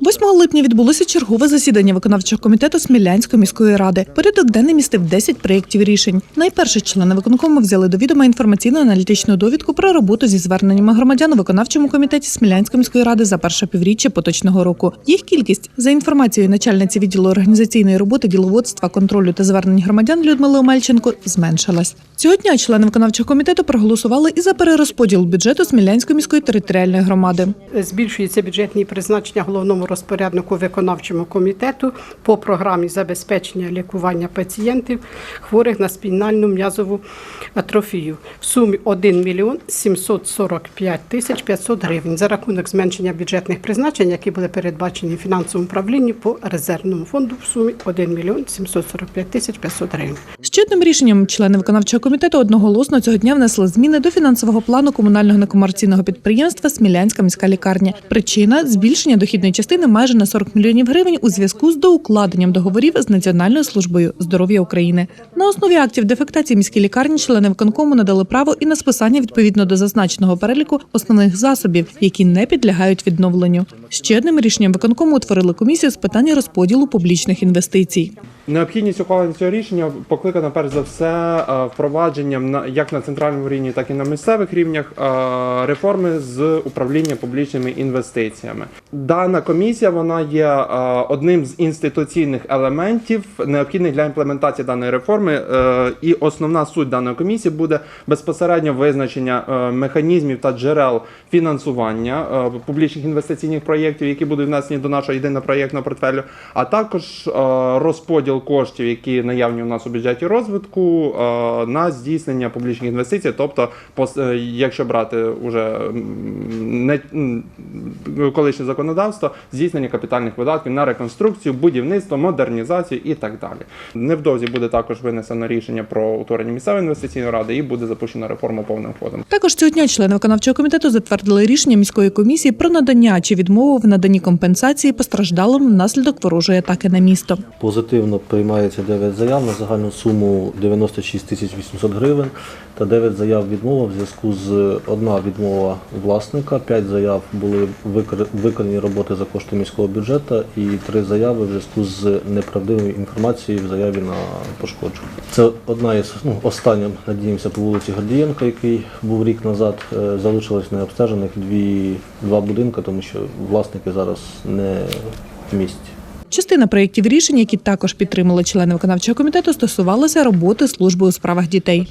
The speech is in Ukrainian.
8 липня відбулося чергове засідання виконавчого комітету Смілянської міської ради. Порядок денний містив 10 проєктів рішень. Найперше члени виконкому взяли до відома інформаційно-аналітичну довідку про роботу зі зверненнями громадян у виконавчому комітеті Смілянської міської ради за перше півріччя поточного року. Їх кількість за інформацією начальниці відділу організаційної роботи, діловодства, контролю та звернень громадян Людмили Омельченко зменшилась. Цього дня члени виконавчого комітету проголосували і за перерозподіл бюджету Смілянської міської територіальної громади. Збільшуються бюджетні призначення головному розпоряднику виконавчому комітету по програмі забезпечення лікування пацієнтів хворих на спінальну м'язову атрофію в сумі 1 мільйон 745 тисяч 500 гривень за рахунок зменшення бюджетних призначень, які були передбачені фінансовому управлінні по резервному фонду в сумі 1 мільйон 745 тисяч 500 гривень. Одним рішенням члени виконавчого комітету одноголосно цього дня внесли зміни до фінансового плану комунального некомерційного підприємства Смілянська міська лікарня. Причина збільшення дохідної частини майже на 40 мільйонів гривень у зв'язку з доукладенням договорів з Національною службою здоров'я України. На основі актів дефектації міській лікарні члени виконкому надали право і на списання відповідно до зазначеного переліку основних засобів, які не підлягають відновленню. Ще одним рішенням виконкому утворили комісію з питання розподілу публічних інвестицій. Необхідність ухвалення цього рішення покликана перш за все е, впровадженням як на центральному рівні, так і на місцевих рівнях е, реформи з управління публічними інвестиціями. Дана комісія вона є е, одним з інституційних елементів, необхідних для імплементації даної реформи. е, І основна суть даної комісії буде безпосередньо визначення е, механізмів та джерел фінансування публічних інвестиційних проєктів, які будуть внесені до нашого єдиного проєктного портфелю, а також розподіл коштів, які наявні у нас у бюджеті розвитку, на здійснення публічних інвестицій. Тобто, якщо брати уже не м, колишнє законодавство, здійснення капітальних видатків на реконструкцію, будівництво, модернізацію і так далі. Невдовзі буде також винесено рішення про утворення місцевої інвестиційної ради і буде запущена реформа повним ходом. Також цього дня члени виконавчого комітету затвердили рішення міської комісії про надання чи відмову в наданні компенсації постраждалим внаслідок ворожої атаки на місто. Позитивно приймається 9 заяв на загальну суму 96 тисяч 800 гривень та 9 заяв відмова в зв'язку з одна відмова власника, 5 заяв були викр- виконані роботи за кошти міського бюджету і 3 заяви в зв'язку з неправдивою інформацією в заяві на пошкодження. Це одна із ну, остання, надіємося, по вулиці Гордієнка, який був рік назад. Е, Залишилось необстежених дві, два будинки, тому що власники зараз не в місті. Частина проєктів рішень, які також підтримали члени виконавчого комітету, стосувалася роботи служби у справах дітей.